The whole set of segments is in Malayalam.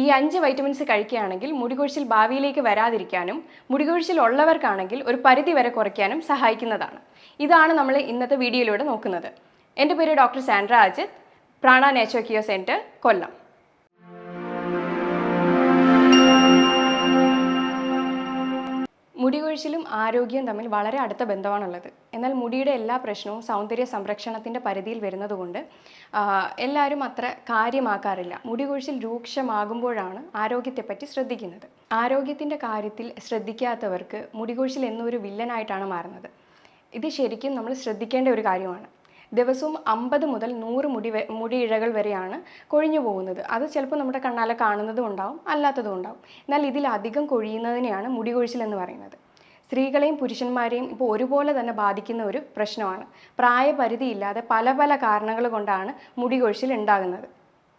ഈ അഞ്ച് വൈറ്റമിൻസ് കഴിക്കുകയാണെങ്കിൽ മുടികൊഴിച്ചിൽ ഭാവിയിലേക്ക് വരാതിരിക്കാനും മുടികൊഴിച്ചിൽ ഉള്ളവർക്കാണെങ്കിൽ ഒരു പരിധി വരെ കുറയ്ക്കാനും സഹായിക്കുന്നതാണ്. ഇതാണ് നമ്മൾ ഇന്നത്തെ വീഡിയോയിലൂടെ നോക്കുന്നത്. എന്റെ പേര് ഡോക്ടർ സാൻഡ്ര അജിത്. പ്രാണ നേച്ചർ കിയോ സെന്റർ കൊല്ലം. മുടികൊഴിച്ചിലും ആരോഗ്യവും തമ്മിൽ വളരെ അടുത്ത ബന്ധമാണുള്ളത്. എന്നാൽ മുടിയുടെ എല്ലാ പ്രശ്നവും സൗന്ദര്യ സംരക്ഷണത്തിന്റെ പരിധിയിൽ വരുന്നതുകൊണ്ട് എല്ലാവരും അത്ര കാര്യമാക്കാറില്ല. മുടികൊഴിച്ചിൽ രൂക്ഷമാകുമ്പോഴാണ് ആരോഗ്യത്തെപ്പറ്റി ശ്രദ്ധിക്കുന്നത്. ആരോഗ്യത്തിന്റെ കാര്യത്തിൽ ശ്രദ്ധിക്കാത്തവർക്ക് മുടികൊഴിച്ചിൽ എന്നൊരു വില്ലനായിട്ടാണ് മാറുന്നത്. ഇത് ശരിക്കും നമ്മൾ ശ്രദ്ധിക്കേണ്ട ഒരു കാര്യമാണ്. ദിവസവും അമ്പത് മുതൽ നൂറ് മുടി മുടിയിഴകൾ വരെയാണ് കൊഴിഞ്ഞു പോകുന്നത്. അത് ചിലപ്പോൾ നമ്മുടെ കണ്ണാലെ കാണുന്നതും ഉണ്ടാവും അല്ലാത്തതും ഉണ്ടാവും. എന്നാൽ ഇതിലധികം കൊഴിയുന്നതിനെയാണ് മുടി കൊഴിച്ചിൽ എന്ന് പറയുന്നത്. സ്ത്രീകളെയും പുരുഷന്മാരെയും ഇപ്പോൾ ഒരുപോലെ തന്നെ ബാധിക്കുന്ന ഒരു പ്രശ്നമാണ്. പ്രായപരിധിയില്ലാതെ പല പല കാരണങ്ങൾ കൊണ്ടാണ് മുടി കൊഴിച്ചിൽ ഉണ്ടാകുന്നത്.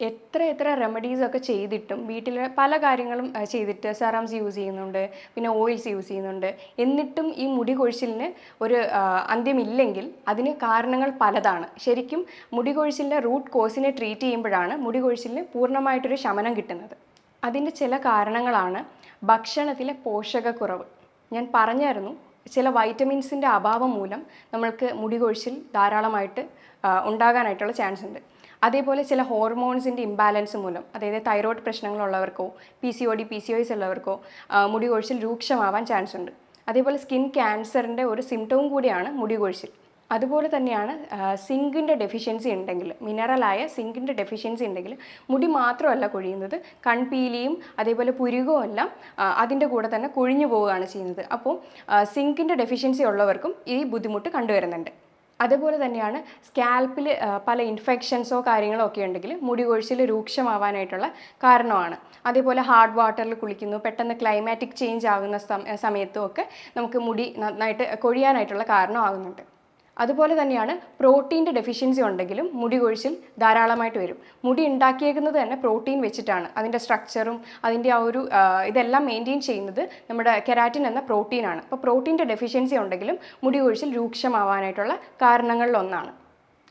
എത്ര എത്ര റെമഡീസ് ഒക്കെ ചെയ്തിട്ടും വീട്ടിൽ പല കാര്യങ്ങളും ചെയ്തിട്ട് സെറംസ് യൂസ് ചെയ്യുന്നുണ്ട് പിന്നെ ഓയിൽസ് യൂസ് ചെയ്യുന്നുണ്ട്. എന്നിട്ടും ഈ മുടി കൊഴിച്ചിലിന് ഒരു അന്ത്യമില്ലെങ്കിൽ അതിന് കാരണങ്ങൾ പലതാണ്. ശരിക്കും മുടി കൊഴിച്ചിലിന്റെ റൂട്ട് കോസിനെ ട്രീറ്റ് ചെയ്യുമ്പോഴാണ് മുടി കൊഴിച്ചിലിന് പൂർണമായിട്ടൊരു ശമനം കിട്ടുന്നത്. അതിന്റെ ചില കാരണങ്ങളാണ് ഭക്ഷണത്തിലെ പോഷകക്കുറവ്. ഞാൻ പറഞ്ഞായിരുന്നു ചില വൈറ്റമിൻസിന്റെ അഭാവം മൂലം നമ്മൾക്ക് മുടി കൊഴിച്ചിൽ ധാരാളമായിട്ട് ഉണ്ടാകാനായിട്ടുള്ള ചാൻസ് ഉണ്ട്. അതേപോലെ ചില ഹോർമോൺസിന്റെ ഇംബാലൻസ് മൂലം അതായത് thyroid പ്രശ്നങ്ങളുള്ളവർക്കോ P C O D P C O S ഉള്ളവർക്കോ മുടി കൊഴിച്ചിൽ രൂക്ഷമാവാൻ ചാൻസ് ഉണ്ട്. അതേപോലെ സ്കിൻ ക്യാൻസറിന്റെ ഒരു സിംറ്റവും കൂടിയാണ് മുടി കൊഴിച്ചിൽ അതുപോലെ തന്നെയാണ് സിങ്കിന്റെ ഡെഫിഷ്യൻസി ഉണ്ടെങ്കിൽ മിനറലായ സിങ്കിന്റെ ഡെഫിഷ്യൻസി ഉണ്ടെങ്കിൽ മുടി മാത്രമല്ല കൊഴിയുന്നത് കൺപീലിയും അതേപോലെ പുരുകവും എല്ലാം അതിന്റെ കൂടെ തന്നെ കൊഴിഞ്ഞു പോവുകയാണ് ചെയ്യുന്നത്. അപ്പോൾ സിങ്കിന്റെ ഡെഫിഷ്യൻസി ഉള്ളവർക്കും ഈ ബുദ്ധിമുട്ട് കണ്ടുവരുന്നുണ്ട്. അതുപോലെ തന്നെയാണ് സ്കാൽപ്പിൽ പല ഇൻഫെക്ഷൻസോ കാര്യങ്ങളോ ഒക്കെ ഉണ്ടെങ്കിൽ മുടി കൊഴിച്ചിൽ രൂക്ഷമാവാനായിട്ടുള്ള കാരണമാണ്. അതേപോലെ ഹാർഡ് വാട്ടറിൽ കുളിക്കുന്നു പെട്ടെന്ന് ക്ലൈമാറ്റിക് ചേഞ്ച് ആകുന്ന സമയത്തും ഒക്കെ നമുക്ക് മുടി നന്നായിട്ട് കൊഴിയാനായിട്ടുള്ള കാരണമാകുന്നുണ്ട്. അതുപോലെ തന്നെയാണ് പ്രോട്ടീന്റെ ഡെഫിഷ്യൻസി ഉണ്ടെങ്കിലും മുടി കൊഴിച്ചിൽ ധാരാളമായിട്ട് വരും. മുടി ഉണ്ടാക്കിയേക്കുന്നത് തന്നെ പ്രോട്ടീൻ വെച്ചിട്ടാണ്. അതിന്റെ സ്ട്രക്ചറും അതിന്റെ ആ ഒരു ഇതെല്ലാം മെയിന്റെയിൻ ചെയ്യുന്നത് നമ്മുടെ കെരാറ്റിൻ എന്ന പ്രോട്ടീനാണ് അപ്പോൾ പ്രോട്ടീന്റെ ഡെഫിഷ്യൻസി ഉണ്ടെങ്കിലും മുടി കൊഴിച്ചിൽ രൂക്ഷമാവാനായിട്ടുള്ള കാരണങ്ങളിലൊന്നാണ്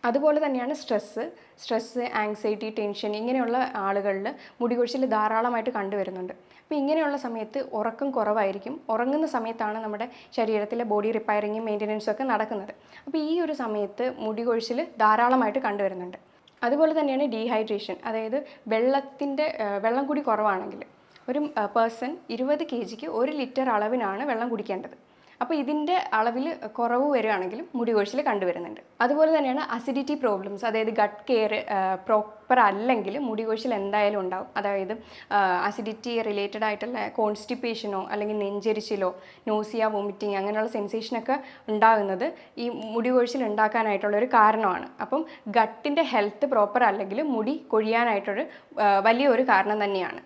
അതുപോലെ തന്നെയാണ് സ്ട്രെസ്സ് സ്ട്രെസ്സ് ആങ്സൈറ്റി ടെൻഷൻ ഇങ്ങനെയുള്ള ആളുകളിൽ മുടി കൊഴിച്ചിൽ ധാരാളമായിട്ട് കണ്ടുവരുന്നുണ്ട്. അപ്പോൾ ഇങ്ങനെയുള്ള സമയത്ത് ഉറക്കം കുറവായിരിക്കും. ഉറങ്ങുന്ന സമയത്താണ് നമ്മുടെ ശരീരത്തിലെ ബോഡി റിപ്പയറിങ്ങും മെയിന്റനൻസും ഒക്കെ നടക്കുന്നത്. അപ്പോൾ ഈ ഒരു സമയത്ത് മുടി കൊഴിച്ചിൽ ധാരാളമായിട്ട് കണ്ടുവരുന്നുണ്ട്. അതുപോലെ തന്നെയാണ് ഡീഹൈഡ്രേഷൻ അതായത് വെള്ളത്തിന്റെ വെള്ളം കൂടി കുറവാണെങ്കിൽ. ഒരു പേഴ്സൺ ഇരുപത് കെ ജിക്ക് ഒരു ലിറ്റർ അളവിനാണ് വെള്ളം കുടിക്കേണ്ടത്. അപ്പോൾ ഇതിന്റെ അളവിൽ കുറവ് വരികയാണെങ്കിൽ മുടി കൊഴിച്ചിൽ കണ്ടുവരുന്നുണ്ട്. അതുപോലെ തന്നെയാണ് അസിഡിറ്റി പ്രോബ്ലംസ് അതായത് ഗട്ട് കെയർ പ്രോപ്പർ അല്ലെങ്കിൽ മുടി കൊഴിച്ചിൽ എന്തായാലും ഉണ്ടാവും. അതായത് അസിഡിറ്റി റിലേറ്റഡ് ആയിട്ടുള്ള കോൺസ്റ്റിപ്പേഷനോ അല്ലെങ്കിൽ നെഞ്ചരിച്ചിലോ നോസിയ വോമിറ്റിങ് അങ്ങനെയുള്ള സെൻസേഷനൊക്കെ ഉണ്ടാകുന്നത് ഈ മുടി കൊഴിച്ചിൽ ഉണ്ടാക്കാനായിട്ടുള്ള ഒരു കാരണമാണ്. അപ്പം ഗട്ടിന്റെ ഹെൽത്ത് പ്രോപ്പർ അല്ലെങ്കിൽ മുടി കൊഴിയാനായിട്ടൊരു വലിയൊരു കാരണം തന്നെയാണ്.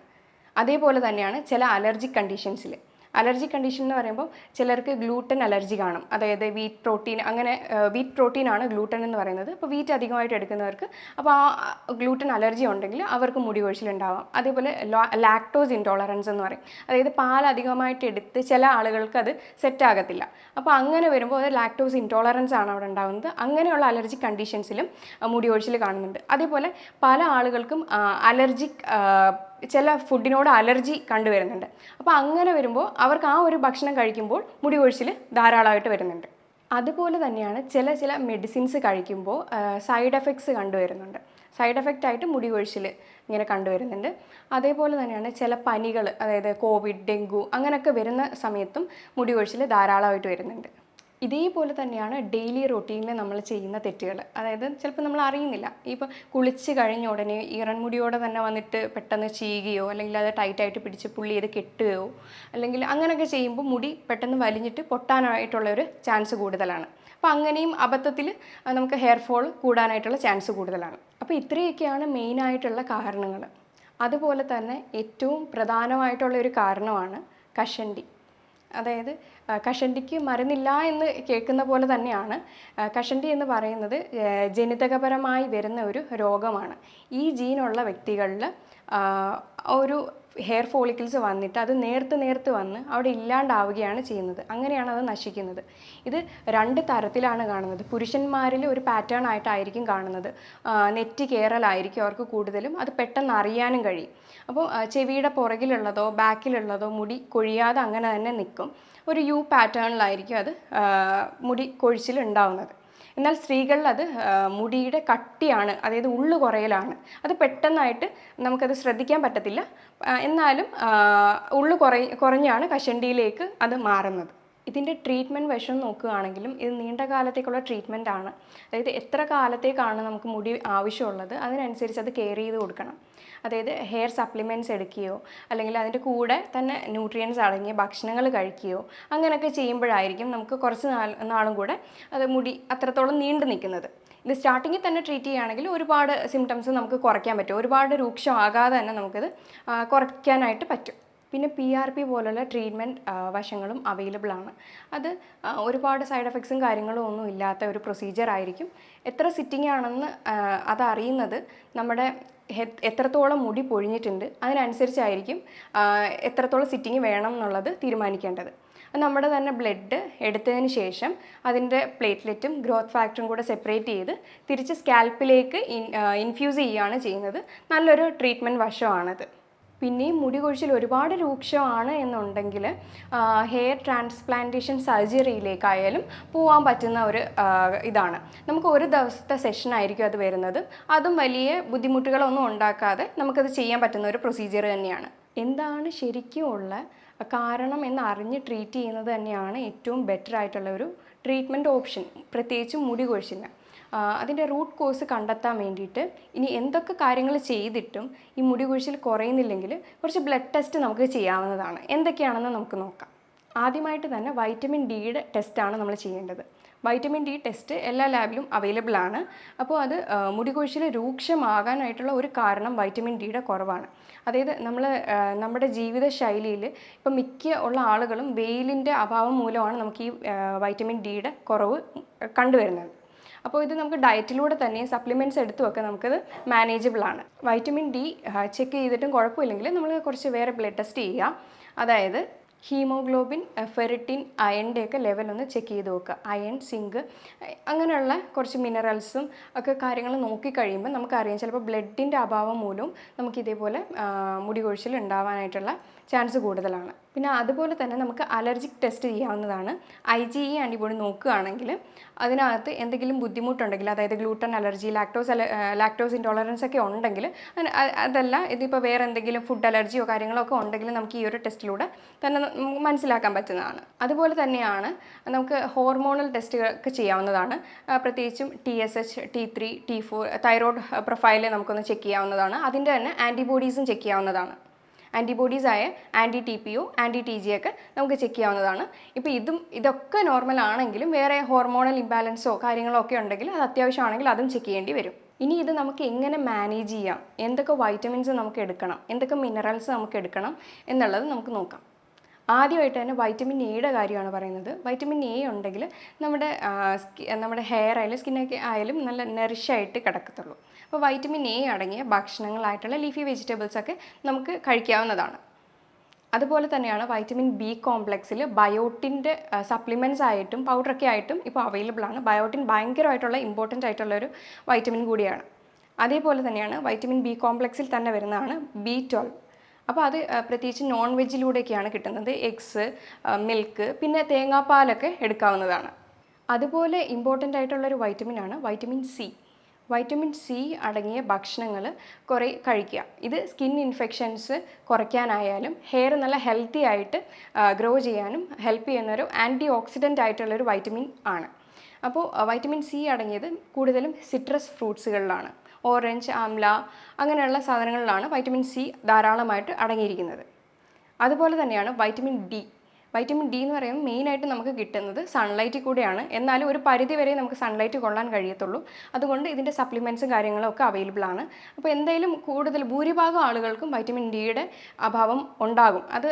അതേപോലെ തന്നെയാണ് ചില അലർജിക് കണ്ടീഷൻസിൽ അലർജി കണ്ടീഷൻ എന്ന് പറയുമ്പോൾ ചിലർക്ക് ഗ്ലൂട്ടൻ അലർജി കാണും. അതായത് വീറ്റ് പ്രോട്ടീൻ അങ്ങനെ വീറ്റ് പ്രോട്ടീൻ ആണ് ഗ്ലൂട്ടൻ എന്ന് പറയുന്നത്. അപ്പോൾ വീറ്റ് അധികമായിട്ട് എടുക്കുന്നവർക്ക് അപ്പോൾ ആ ഗ്ലൂട്ടൻ അലർജി ഉണ്ടെങ്കിൽ അവർക്ക് മുടി കൊഴിച്ചിലുണ്ടാവാം അതേപോലെ ലാക്ടോസ് ഇൻടോളറൻസ് എന്ന് പറയും. അതായത് പാൽ അധികമായിട്ട് എടുത്ത് ചില ആളുകൾക്ക് അത് സെറ്റ് ആകത്തില്ല. അപ്പോൾ അങ്ങനെ വരുമ്പോൾ അത് ലാക്ടോസ് ഇൻടോളറൻസ് ആണ് അവിടെ ഉണ്ടാകുന്നത് അങ്ങനെയുള്ള അലർജി കണ്ടീഷൻസിലും മുടി കൊഴിച്ചിൽ കാണുന്നുണ്ട്. അതേപോലെ പല ആളുകൾക്കും അലർജിക് ചില ഫുഡിനോട് അലർജി കണ്ടുവരുന്നുണ്ട്. അപ്പോൾ അങ്ങനെ വരുമ്പോൾ അവർക്ക് ആ ഒരു ഭക്ഷണം കഴിക്കുമ്പോൾ മുടി കൊഴിച്ചിൽ ധാരാളമായിട്ട് വരുന്നുണ്ട്. അതുപോലെ തന്നെയാണ് ചില ചില മെഡിസിൻസ് കഴിക്കുമ്പോൾ സൈഡ് എഫക്ട്സ് കണ്ടുവരുന്നുണ്ട്. സൈഡ് എഫക്റ്റ് ആയിട്ട് മുടി കൊഴിച്ചിൽ ഇങ്ങനെ കണ്ടുവരുന്നുണ്ട്. അതേപോലെ തന്നെയാണ് ചില പനികൾ അതായത് കോവിഡ് ഡെങ്കു അങ്ങനെയൊക്കെ വരുന്ന സമയത്തും മുടി കൊഴിച്ചിൽ ധാരാളമായിട്ട് വരുന്നുണ്ട്. ഇതേപോലെ തന്നെയാണ് ഡെയിലി റൊട്ടീനിൽ നമ്മൾ ചെയ്യുന്ന തെറ്റുകൾ അതായത് ചിലപ്പോൾ നമ്മൾ അറിയുന്നില്ല. ഇപ്പോൾ കുളിച്ച് കഴിഞ്ഞ ഉടനെ ഈറൻമുടിയോടെ തന്നെ വന്നിട്ട് പെട്ടെന്ന് ചീകുകയോ അല്ലെങ്കിൽ അത് ടൈറ്റായിട്ട് പിടിച്ച് പുള്ളി ചെയ്ത് കെട്ടുകയോ അല്ലെങ്കിൽ അങ്ങനെയൊക്കെ ചെയ്യുമ്പോൾ മുടി പെട്ടെന്ന് വലിഞ്ഞിട്ട് പൊട്ടാനായിട്ടുള്ള ഒരു ചാൻസ് കൂടുതലാണ്. അപ്പോൾ അങ്ങനെയും അബദ്ധത്തിൽ നമുക്ക് ഹെയർ ഫോൾ കൂടാനായിട്ടുള്ള ചാൻസ് കൂടുതലാണ്. അപ്പോൾ ഇത്രയൊക്കെയാണ് മെയിനായിട്ടുള്ള കാരണങ്ങൾ അതുപോലെ തന്നെ ഏറ്റവും പ്രധാനമായിട്ടുള്ള ഒരു കാരണമാണ് കഷണ്ടി. അതായത് കഷണ്ടിക്ക് മരുന്നില്ല എന്ന് കേൾക്കുന്ന പോലെ തന്നെയാണ്. കഷണ്ടി എന്ന് പറയുന്നത് ജനിതകപരമായി വരുന്ന ഒരു രോഗമാണ്. ഈ ജീനുള്ള വ്യക്തികളിൽ ഒരു ഹെയർ ഫോളിക്കിൾസ് വന്നിട്ട് അത് നേർത്ത് നേർത്ത് വന്ന് അവിടെ ഇല്ലാണ്ടാവുകയാണ് ചെയ്യുന്നത്. അങ്ങനെയാണ് അത് നശിക്കുന്നത്. ഇത് രണ്ട് തരത്തിലാണ് കാണുന്നത്. പുരുഷന്മാരിൽ ഒരു പാറ്റേൺ ആയിട്ടായിരിക്കും കാണുന്നത്. നെറ്റ് കയറലായിരിക്കും അവർക്ക് കൂടുതലും. അത് പെട്ടെന്ന് അറിയാനും കഴിയും. അപ്പോൾ ചെവിയുടെ പുറകിലുള്ളതോ ബാക്കിലുള്ളതോ മുടി കൊഴിയാതെ അങ്ങനെ തന്നെ നിൽക്കും. ഒരു യു പാറ്റേണിലായിരിക്കും അത് മുടി കൊഴിച്ചിൽ ഉണ്ടാവുന്നത് എന്നാൽ സ്ത്രീകളിൽ അത് മുടിയുടെ കട്ടിയാണ് അതായത് ഉള്ളു കുറയലാണ് അത് പെട്ടെന്നായിട്ട് നമുക്കത് ശ്രദ്ധിക്കാൻ പറ്റത്തില്ല. എന്നാലും ഉള്ളു കുറയ കുറഞ്ഞാണ് കഷണ്ടിയിലേക്ക് അത് മാറുന്നത്. ഇതിന്റെ ട്രീറ്റ്മെന്റ് വശം നോക്കുകയാണെങ്കിലും ഇത് നീണ്ട കാലത്തേക്കുള്ള ട്രീറ്റ്മെന്റ് ആണ്. അതായത് എത്ര കാലത്തേക്കാണ് നമുക്ക് മുടി ആവശ്യമുള്ളത് അതിനനുസരിച്ച് അത് കെയർ ചെയ്ത് കൊടുക്കണം. അതായത് ഹെയർ സപ്ലിമെന്റ്സ് എടുക്കുകയോ അല്ലെങ്കിൽ അതിന്റെ കൂടെ തന്നെ ന്യൂട്രിയൻസ് അടങ്ങിയ ഭക്ഷണങ്ങൾ കഴിക്കുകയോ അങ്ങനെയൊക്കെ ചെയ്യുമ്പോഴായിരിക്കും നമുക്ക് കുറച്ച് നാൾ നാളും കൂടെ അത് മുടി അത്രത്തോളം നീണ്ടു നിൽക്കുന്നത്. ഇത് സ്റ്റാർട്ടിങ്ങിൽ തന്നെ ട്രീറ്റ് ചെയ്യുകയാണെങ്കിൽ ഒരുപാട് സിംറ്റംസ് നമുക്ക് കുറയ്ക്കാൻ പറ്റും. ഒരുപാട് രൂക്ഷമാകാതെ തന്നെ നമുക്കിത് കുറയ്ക്കാനായിട്ട് പറ്റും. പിന്നെ പി ആർ പി പോലുള്ള ട്രീറ്റ്മെന്റ് വശങ്ങളും അവൈലബിൾ ആണ്. അത് ഒരുപാട് സൈഡ് എഫക്ട്സും കാര്യങ്ങളും ഒന്നും ഇല്ലാത്ത ഒരു പ്രൊസീജിയർ ആയിരിക്കും. എത്ര സിറ്റിംഗ് ആണെന്ന് അതറിയുന്നത് നമ്മുടെ എത്രത്തോളം മുടി പൊഴിഞ്ഞിട്ടുണ്ട് അതിനനുസരിച്ചായിരിക്കും എത്രത്തോളം സിറ്റിംഗ് വേണം എന്നുള്ളത് തീരുമാനിക്കേണ്ടത്. നമ്മുടെ തന്നെ ബ്ലഡ് എടുത്തതിന് ശേഷം അതിന്റെ പ്ലേറ്റ്ലെറ്റും ഗ്രോത്ത് ഫാക്ടറും കൂടെ സെപ്പറേറ്റ് ചെയ്ത് തിരിച്ച് സ്കാൽപ്പിലേക്ക് ഇൻ ഇൻഫ്യൂസ് ചെയ്യുകയാണ് ചെയ്യുന്നത്. നല്ലൊരു ട്രീറ്റ്മെന്റ് വശമാണത്. പിന്നെയും മുടി കൊഴിച്ചിൽ ഒരുപാട് രൂക്ഷമാണ് എന്നുണ്ടെങ്കിൽ ഹെയർ ട്രാൻസ്പ്ലാന്റേഷൻ സർജറിയിലേക്കായാലും പോകാൻ പറ്റുന്ന ഒരു ഇതാണ്. നമുക്ക് ഒരു ദിവസത്തെ സെഷൻ ആയിരിക്കും അത് വരുന്നത്. അതും വലിയ ബുദ്ധിമുട്ടുകളൊന്നും ഉണ്ടാക്കാതെ നമുക്കത് ചെയ്യാൻ പറ്റുന്ന ഒരു പ്രൊസീജിയർ തന്നെയാണ്. എന്താണ് ശരിക്കും ഉള്ള കാരണം എന്ന് അറിഞ്ഞ് ട്രീറ്റ് ചെയ്യുന്നത് തന്നെയാണ് ഏറ്റവും ബെറ്റർ ആയിട്ടുള്ള ഒരു ട്രീറ്റ്മെന്റ് ഓപ്ഷൻ പ്രത്യേകിച്ചും മുടി കൊഴിച്ചിലിന്. അതിന്റെ റൂട്ട് കോസ് കണ്ടെത്താൻ വേണ്ടിയിട്ട് ഇനി എന്തൊക്കെ കാര്യങ്ങൾ ചെയ്തിട്ടും ഈ മുടി കുഴിച്ചിൽ കുറയുന്നില്ലെങ്കിൽ കുറച്ച് ബ്ലഡ് ടെസ്റ്റ് നമുക്ക് ചെയ്യാവുന്നതാണ്. എന്തൊക്കെയാണെന്ന് നമുക്ക് നോക്കാം. ആദ്യമായിട്ട് തന്നെ വൈറ്റമിൻ ഡിയുടെ ടെസ്റ്റാണ് നമ്മൾ ചെയ്യേണ്ടത്. വൈറ്റമിൻ ഡി ടെസ്റ്റ് എല്ലാ ലാബിലും അവൈലബിൾ ആണ്. അപ്പോൾ അത് മുടി കൊഴിച്ചിൽ രൂക്ഷമാകാനായിട്ടുള്ള ഒരു കാരണം വൈറ്റമിൻ ഡിയുടെ കുറവാണ്. അതായത് നമ്മൾ നമ്മുടെ ജീവിത ശൈലിയിൽ ഇപ്പം മിക്ക ഉള്ള ആളുകളും വെയിലിന്റെ അഭാവം മൂലമാണ് നമുക്ക് ഈ വൈറ്റമിൻ ഡിയുടെ കുറവ് കണ്ടുവരുന്നത്. അപ്പോൾ ഇത് നമുക്ക് ഡയറ്റിലൂടെ തന്നെ സപ്ലിമെന്റ്സ് എടുത്തുമൊക്കെ നമുക്കത് മാനേജബിൾ ആണ്. വൈറ്റമിൻ ഡി ചെക്ക് ചെയ്തിട്ടും കുഴപ്പമില്ലെങ്കിൽ നമ്മൾ കുറച്ച് വേറെ ബ്ലഡ് ടെസ്റ്റ് ചെയ്യുക. അതായത് ഹീമോഗ്ലോബിൻ ഫെറിറ്റിൻ അയണിന്റെ ഒക്കെ ലെവൽ ഒന്ന് ചെക്ക് ചെയ്ത് നോക്കുക. അയൺ സിങ്ക് അങ്ങനെയുള്ള കുറച്ച് മിനറൽസും ഒക്കെ കാര്യങ്ങൾ നോക്കിക്കഴിയുമ്പോൾ നമുക്കറിയാം ചിലപ്പോൾ ബ്ലഡിന്റെ അഭാവം മൂലവും നമുക്ക് ഇതേപോലെ മുടി കൊഴിച്ചിൽ ഉണ്ടാവാനായിട്ടുള്ള ചാൻസ് കൂടുതലാണ്. പിന്നെ അതുപോലെ തന്നെ നമുക്ക് അലർജിക് ടെസ്റ്റ് ചെയ്യാവുന്നതാണ്. ഐ ജി ഇ ആന്റിബോഡി നോക്കുകയാണെങ്കിൽ അതിനകത്ത് എന്തെങ്കിലും ബുദ്ധിമുട്ടുണ്ടെങ്കിൽ അതായത് ഗ്ലൂട്ടൻ അലർജി ലാക്ടോസ് അല ലാക്ടോസ് ഇൻടോളറൻസ് ഒക്കെ ഉണ്ടെങ്കിൽ അതല്ല ഇതിപ്പോൾ വേറെ എന്തെങ്കിലും ഫുഡ് അലർജിയോ കാര്യങ്ങളോ ഒക്കെ ഉണ്ടെങ്കിൽ നമുക്ക് ഈ ഒരു ടെസ്റ്റിലൂടെ തന്നെ മനസ്സിലാക്കാൻ പറ്റുന്നതാണ്. അതുപോലെ തന്നെയാണ് നമുക്ക് ഹോർമോണൽ ടെസ്റ്റുകളൊക്കെ ചെയ്യാവുന്നതാണ്. പ്രത്യേകിച്ചും T S H T three T four thyroid profile നമുക്കൊന്ന് ചെക്ക് ചെയ്യാവുന്നതാണ്. അതിന്റെ തന്നെ ആന്റിബോഡീസും ചെക്ക് ചെയ്യാവുന്നതാണ്. ആന്റിബോഡീസ് ആയ anti T P O anti T G ഒക്കെ നമുക്ക് ചെക്ക് ചെയ്യാവുന്നതാണ്. ഇപ്പോൾ ഇതും ഇതൊക്കെ നോർമൽ ആണെങ്കിലും വേറെ ഹോർമോണൽ ഇംബാലൻസോ കാര്യങ്ങളോ ഒക്കെ ഉണ്ടെങ്കിൽ അത് അത്യാവശ്യമാണെങ്കിൽ അതും ചെക്ക് ചെയ്യേണ്ടി വരും. ഇനി ഇത് നമുക്ക് എങ്ങനെ മാനേജ് ചെയ്യാം? എന്തൊക്കെ വൈറ്റമിൻസ് നമുക്ക് എടുക്കണം? എന്തൊക്കെ മിനറൽസ് നമുക്ക് എടുക്കണം? എന്നുള്ളത് നമുക്ക് നോക്കാം. ആദ്യമായിട്ട് തന്നെ വൈറ്റമിൻ എയുടെ കാര്യമാണ് പറയുന്നത്. വൈറ്റമിൻ എ ഉണ്ടെങ്കിൽ നമ്മുടെ നമ്മുടെ ഹെയർ ആയാലും സ്കിന്നൊക്കെ ആയാലും നല്ല നെറിഷായിട്ട് കിടക്കത്തുള്ളൂ. അപ്പോൾ വൈറ്റമിൻ എ അടങ്ങിയ ഭക്ഷണങ്ങളായിട്ടുള്ള ലീഫി വെജിറ്റബിൾസൊക്കെ നമുക്ക് കഴിക്കാവുന്നതാണ്. അതുപോലെ തന്നെയാണ് വൈറ്റമിൻ ബി കോംപ്ലക്സിൽ ബയോട്ടിന്റെ സപ്ലിമെന്റ്സ് ആയിട്ടും പൗഡറൊക്കെ ആയിട്ടും ഇപ്പോൾ അവൈലബിൾ ആണ്. ബയോട്ടിൻ ഭയങ്കരമായിട്ടുള്ള ഇമ്പോർട്ടന്റ് ആയിട്ടുള്ള ഒരു വൈറ്റമിൻ കൂടിയാണ്. അതേപോലെ തന്നെയാണ് വൈറ്റമിൻ ബി കോംപ്ലക്സിൽ തന്നെ വരുന്നതാണ് ബി ട്വൽവ് അപ്പോൾ അത് പ്രത്യേകിച്ച് നോൺ വെജിലൂടെയൊക്കെയാണ് കിട്ടുന്നത്. എഗ്സ് മിൽക്ക് പിന്നെ തേങ്ങാപ്പാലൊക്കെ എടുക്കാവുന്നതാണ്. അതുപോലെ ഇമ്പോർട്ടന്റ് ആയിട്ടുള്ളൊരു വൈറ്റമിനാണ് വൈറ്റമിൻ സി വൈറ്റമിൻ സി അടങ്ങിയ ഭക്ഷണങ്ങൾ കുറേ കഴിക്കുക. ഇത് സ്കിൻ ഇൻഫെക്ഷൻസ് കുറയ്ക്കാനായാലും ഹെയർ നല്ല ഹെൽത്തി ആയിട്ട് ഗ്രോ ചെയ്യാനും ഹെൽപ്പ് ചെയ്യുന്നൊരു ആന്റി ഓക്സിഡന്റ് ആയിട്ടുള്ളൊരു വൈറ്റമിൻ ആണ്. അപ്പോൾ വൈറ്റമിൻ സി അടങ്ങിയത് കൂടുതലും സിട്രസ് ഫ്രൂട്ട്സുകളിലാണ് ഓറഞ്ച് ആംല അങ്ങനെയുള്ള സാധനങ്ങളിലാണ് വൈറ്റമിൻ സി ധാരാളമായിട്ട് അടങ്ങിയിരിക്കുന്നത്. അതുപോലെ തന്നെയാണ് വൈറ്റമിൻ ഡി വൈറ്റമിൻ ഡി എന്ന് പറയുമ്പോൾ മെയിനായിട്ട് നമുക്ക് കിട്ടുന്നത് സൺലൈറ്റിൽ കൂടെയാണ്. എന്നാലും ഒരു പരിധി വരെ നമുക്ക് സൺലൈറ്റ് കൊള്ളാൻ കഴിയത്തുള്ളൂ. അതുകൊണ്ട് ഇതിന്റെ സപ്ലിമെന്റ്സും കാര്യങ്ങളും ഒക്കെ അവൈലബിൾ ആണ്. അപ്പോൾ എന്തായാലും കൂടുതൽ ഭൂരിഭാഗം ആളുകൾക്കും വൈറ്റമിൻ ഡിയുടെ അഭാവം ഉണ്ടാകും. അത്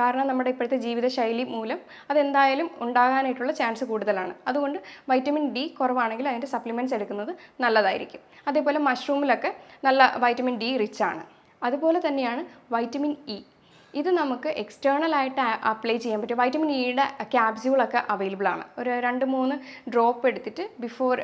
കാരണം നമ്മുടെ ഇപ്പോഴത്തെ ജീവിതശൈലി മൂലം അതെന്തായാലും ഉണ്ടാകാനായിട്ടുള്ള ചാൻസ് കൂടുതലാണ്. അതുകൊണ്ട് വൈറ്റമിൻ ഡി കുറവാണെങ്കിൽ അതിന്റെ സപ്ലിമെന്റ്സ് എടുക്കുന്നത് നല്ലതായിരിക്കും. അതേപോലെ മഷ്റൂമിലൊക്കെ നല്ല വൈറ്റമിൻ ഡി റിച്ച് ആണ്. അതുപോലെ തന്നെയാണ് വൈറ്റമിൻ ഇ ഇത് നമുക്ക് എക്സ്റ്റേണൽ ആയിട്ട് അപ്ലൈ ചെയ്യാൻ പറ്റും. വൈറ്റമിൻ ഇയുടെ ക്യാപ്സ്യൂളൊക്കെ അവൈലബിൾ ആണ്. ഒരു രണ്ട് മൂന്ന് ഡ്രോപ്പ് എടുത്തിട്ട് ബിഫോർ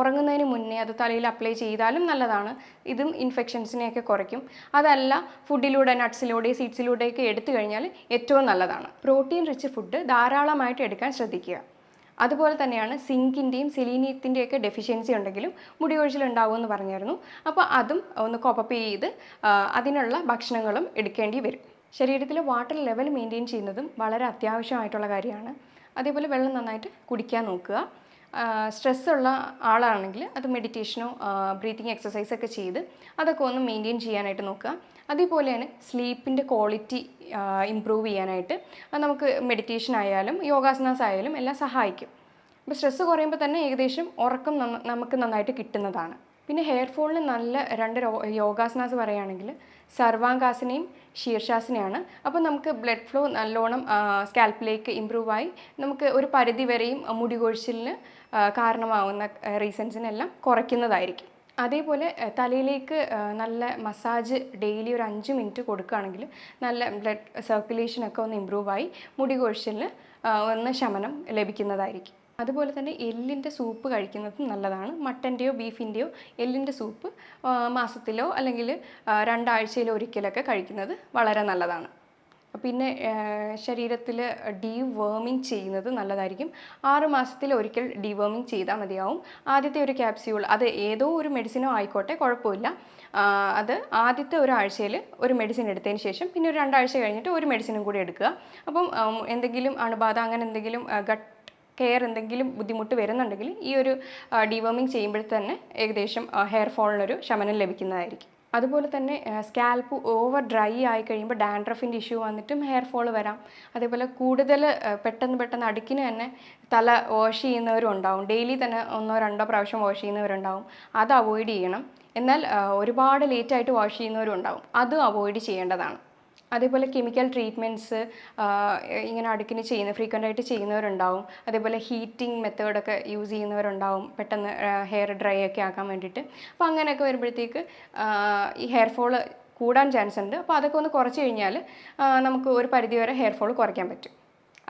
ഉറങ്ങുന്നതിന് മുന്നേ അത് തലയിൽ അപ്ലൈ ചെയ്താലും നല്ലതാണ്. ഇതും ഇൻഫെക്ഷൻസിനെയൊക്കെ കുറയ്ക്കും. അതല്ല ഫുഡിലൂടെ നട്ട്സിലൂടെ സീഡ്സിലൂടെയൊക്കെ എടുത്തു കഴിഞ്ഞാൽ ഏറ്റവും നല്ലതാണ്. പ്രോട്ടീൻ റിച്ച് ഫുഡ് ധാരാളമായിട്ട് എടുക്കാൻ ശ്രദ്ധിക്കുക. അതുപോലെ തന്നെയാണ് സിങ്കിന്റെയും സെലീനിയത്തിന്റെയൊക്കെ ഡെഫിഷ്യൻസി ഉണ്ടെങ്കിലും മുടി കൊഴിച്ചിലുണ്ടാവും എന്ന് പറഞ്ഞായിരുന്നു. അപ്പോൾ അതും ഒന്ന് കോപ്പപ്പ് ചെയ്ത് അതിനുള്ള ഭക്ഷണങ്ങളും എടുക്കേണ്ടി വരും. ശരീരത്തിലെ വാട്ടർ ലെവൽ മെയിന്റെയിൻ ചെയ്യുന്നതും വളരെ അത്യാവശ്യമായിട്ടുള്ള കാര്യമാണ്. അതേപോലെ വെള്ളം നന്നായിട്ട് കുടിക്കാൻ നോക്കുക. സ്ട്രെസ് ഉള്ള ആളാണെങ്കിൽ അത് മെഡിറ്റേഷനോ ബ്രീത്തിങ് എക്സസൈസൊക്കെ ചെയ്ത് അതൊക്കെ ഒന്ന് മെയിന്റെയിൻ ചെയ്യാനായിട്ട് നോക്കുക. അതേപോലെ തന്നെ സ്ലീപ്പിന്റെ ക്വാളിറ്റി ഇമ്പ്രൂവ് ചെയ്യാനായിട്ട് അത് നമുക്ക് മെഡിറ്റേഷൻ ആയാലും യോഗാസനാസ് ആയാലും എല്ലാം സഹായിക്കും. അപ്പോൾ സ്ട്രെസ്സ് കുറയുമ്പോൾ തന്നെ ഏകദേശം ഉറക്കം നമുക്ക് നന്നായിട്ട് കിട്ടുന്നതാണ്. പിന്നെ ഹെയർ ഫോളിന് നല്ല രണ്ട് യോഗാസനാസ് പറയുകയാണെങ്കിൽ സർവാംഗാസനയും ശീർഷാസനയാണ്. അപ്പോൾ നമുക്ക് ബ്ലഡ് ഫ്ലോ നല്ലോണം സ്കാൽപ്പിലേക്ക് ഇമ്പ്രൂവായി നമുക്ക് ഒരു പരിധി വരെയും മുടി കൊഴിച്ചിലിന് കാരണമാവുന്ന റീസൺസിനെല്ലാം കുറയ്ക്കുന്നതായിരിക്കും. അതേപോലെ തലയിലേക്ക് നല്ല മസാജ് ഡെയിലി ഒരു അഞ്ച് മിനിറ്റ് കൊടുക്കുകയാണെങ്കിൽ നല്ല ബ്ലഡ് സർക്കുലേഷനൊക്കെ ഒന്ന് ഇമ്പ്രൂവായി മുടി കൊഴിച്ചിലിന് ഒന്ന് ശമനം ലഭിക്കുന്നതായിരിക്കും. അതുപോലെ തന്നെ എല്ലിന്റെ സൂപ്പ് കഴിക്കുന്നത് നല്ലതാണ്. മട്ടന്റെയോ ബീഫിന്റെയോ എല്ലിന്റെ സൂപ്പ് മാസത്തിലോ അല്ലെങ്കിൽ രണ്ടാഴ്ചയിലോ ഒരിക്കലൊക്കെ കഴിക്കുന്നത് വളരെ നല്ലതാണ്. പിന്നെ ശരീരത്തിൽ ഡീ ഡീവേമിങ് ചെയ്യുന്നത് നല്ലതായിരിക്കും. ആറ് മാസത്തിൽ ഒരിക്കൽ ഡീ ഡീവേമിങ് ചെയ്താൽ മതിയാവും. ആദ്യത്തെ ഒരു ക്യാപ്സ്യൂൾ അത് ഏതോ ഒരു മെഡിസിനോ ആയിക്കോട്ടെ കുഴപ്പമില്ല. അത് ആദ്യത്തെ ഒരാഴ്ചയിൽ ഒരു മെഡിസിൻ എടുത്തതിന് ശേഷം പിന്നെ ഒരു രണ്ടാഴ്ച കഴിഞ്ഞിട്ട് ഒരു മെഡിസിനും കൂടി എടുക്കുക. അപ്പം എന്തെങ്കിലും അണുബാധ അങ്ങനെ എന്തെങ്കിലും ഗട്ട് കെയർ എന്തെങ്കിലും ബുദ്ധിമുട്ട് വരുന്നുണ്ടെങ്കിൽ ഈ ഒരു ഡിവേമിങ് ചെയ്യുമ്പോൾ തന്നെ ഏകദേശം ഹെയർ ഫോളിനൊരു ശമനം ലഭിക്കുന്നതായിരിക്കും. അതുപോലെ തന്നെ സ്കാൽപ്പ് ഓവർ ഡ്രൈ ആയി കഴിയുമ്പോൾ ഡാൻഡ്രഫിന്റെ ഇഷ്യൂ വന്നിട്ടും ഹെയർ ഫോൾ വരാം. അതേപോലെ കൂടുതൽ പെട്ടെന്ന് പെട്ടെന്ന് അടുക്കിന് തന്നെ തല വാഷ് ചെയ്യുന്നവരും ഉണ്ടാവും ഡെയിലി തന്നെ ഒന്നോ രണ്ടോ പ്രാവശ്യം വാഷ് ചെയ്യുന്നവരുണ്ടാവും. അത് അവോയ്ഡ് ചെയ്യണം. എന്നാൽ ഒരുപാട് ലേറ്റായിട്ട് വാഷ് ചെയ്യുന്നവരും ഉണ്ടാവും അത് അവോയ്ഡ് ചെയ്യേണ്ടതാണ്. അതേപോലെ കെമിക്കൽ ട്രീറ്റ്മെന്റ്സ് ഇങ്ങനെ അടുക്കിന് ചെയ്യുന്ന ഫ്രീക്വന്റ് ആയിട്ട് ചെയ്യുന്നവരുണ്ടാവും. അതേപോലെ ഹീറ്റിംഗ് മെത്തേഡൊക്കെ യൂസ് ചെയ്യുന്നവരുണ്ടാവും. പെട്ടെന്ന് ഹെയർ ഡ്രൈ ഒക്കെ ആക്കാൻ വേണ്ടിയിട്ട്. അപ്പോൾ അങ്ങനെയൊക്കെ വരുമ്പോഴത്തേക്ക് ഈ ഹെയർ ഫോൾ കൂടാൻ ചാൻസ് ഉണ്ട്. അപ്പോൾ അതൊക്കെ ഒന്ന് കുറച്ച് കഴിഞ്ഞാൽ നമുക്ക് ഒരു പരിധിവരെ ഹെയർ ഫോൾ കുറയ്ക്കാൻ പറ്റും.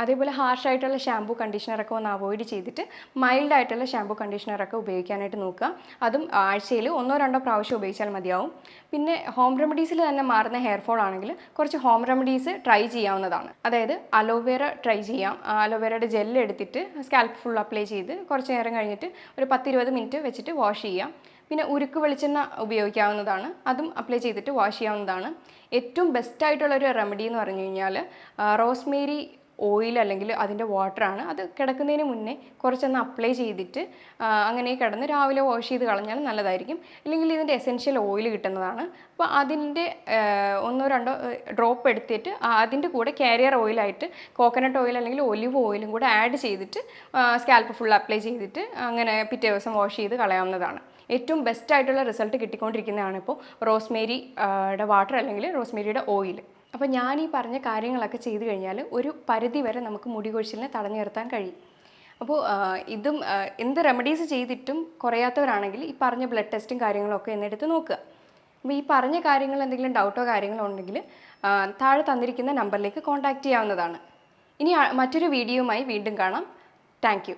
അതേപോലെ ഹാർഷായിട്ടുള്ള ഷാമ്പൂ കണ്ടീഷണറൊക്കെ ഒന്ന് അവോയ്ഡ് ചെയ്തിട്ട് മൈൽഡ് ആയിട്ടുള്ള ഷാമ്പൂ കണ്ടീഷണറൊക്കെ ഉപയോഗിക്കാനായിട്ട് നോക്കുക. അതും ആഴ്ചയിൽ ഒന്നോ രണ്ടോ പ്രാവശ്യം ഉപയോഗിച്ചാൽ മതിയാവും. പിന്നെ ഹോം റെമഡീസിൽ തന്നെ മാറുന്ന ഹെയർ ഫോൾ ആണെങ്കിൽ കുറച്ച് ഹോം റെമഡീസ് ട്രൈ ചെയ്യാവുന്നതാണ്. അതായത് അലോവേറ ട്രൈ ചെയ്യാം. അലോവേറയുടെ ജെല്ല് എടുത്തിട്ട് സ്കാൽപ്പ് ഫുൾ അപ്ലൈ ചെയ്ത് കുറച്ച് നേരം കഴിഞ്ഞിട്ട് ഒരു പത്തിരുപത് മിനിറ്റ് വെച്ചിട്ട് വാഷ് ചെയ്യാം. പിന്നെ ഉരുക്ക് വെളിച്ചെണ്ണ ഉപയോഗിക്കാവുന്നതാണ്. അതും അപ്ലൈ ചെയ്തിട്ട് വാഷ് ചെയ്യാവുന്നതാണ്. ഏറ്റവും ബെസ്റ്റ് ആയിട്ടുള്ള ഒരു റെമഡി എന്ന് പറഞ്ഞു കഴിഞ്ഞാൽ റോസ്മേരി ഓയിൽ അല്ലെങ്കിൽ അതിന്റെ വാട്ടറാണ് അത് കിടക്കുന്നതിന് മുന്നേ കുറച്ചൊന്ന് അപ്ലൈ ചെയ്തിട്ട് അങ്ങനെ കിടന്ന് രാവിലെ വാഷ് ചെയ്ത് കളഞ്ഞാൽ നല്ലതായിരിക്കും. ഇല്ലെങ്കിൽ ഇതിന്റെ എസെൻഷ്യൽ ഓയിൽ കിട്ടുന്നതാണ്. അപ്പോൾ അതിന്റെ ഒന്നോ രണ്ടോ ഡ്രോപ്പ് എടുത്തിട്ട് അതിന്റെ കൂടെ കാരിയർ ഓയിലായിട്ട് കോക്കനട്ട് ഓയിൽ അല്ലെങ്കിൽ ഒലിവ് ഓയിലും കൂടെ ആഡ് ചെയ്തിട്ട് സ്കാൽപ്പ് ഫുൾ അപ്ലൈ ചെയ്തിട്ട് അങ്ങനെ പിറ്റേ ദിവസം വാഷ് ചെയ്ത് കളയാവുന്നതാണ്. ഏറ്റവും ബെസ്റ്റ് ആയിട്ടുള്ള റിസൾട്ട് കിട്ടിക്കൊണ്ടിരിക്കുന്നതാണ് ഇപ്പോൾ റോസ്മേരിയുടെ വാട്ടർ അല്ലെങ്കിൽ റോസ്മേരിയുടെ ഓയിൽ അപ്പോൾ ഞാൻ ഈ പറഞ്ഞ കാര്യങ്ങളൊക്കെ ചെയ്തു കഴിഞ്ഞാൽ ഒരു പരിധി വരെ നമുക്ക് മുടി കൊഴിച്ചിലിനെ തടഞ്ഞു നിർത്താൻ കഴിയും. അപ്പോൾ ഇതും എന്ത് റെമഡീസ് ചെയ്തിട്ടും കുറയാത്തവരാണെങ്കിൽ ഈ പറഞ്ഞ ബ്ലഡ് ടെസ്റ്റും കാര്യങ്ങളൊക്കെ എന്നെടുത്ത് നോക്കുക. അപ്പോൾ ഈ പറഞ്ഞ കാര്യങ്ങൾ എന്തെങ്കിലും ഡൗട്ടോ കാര്യങ്ങളോ ഉണ്ടെങ്കിൽ താഴെ തന്നിരിക്കുന്ന നമ്പറിലേക്ക് കോൺടാക്റ്റ് ചെയ്യാവുന്നതാണ്. ഇനി മറ്റൊരു വീഡിയോയുമായി വീണ്ടും കാണാം. താങ്ക്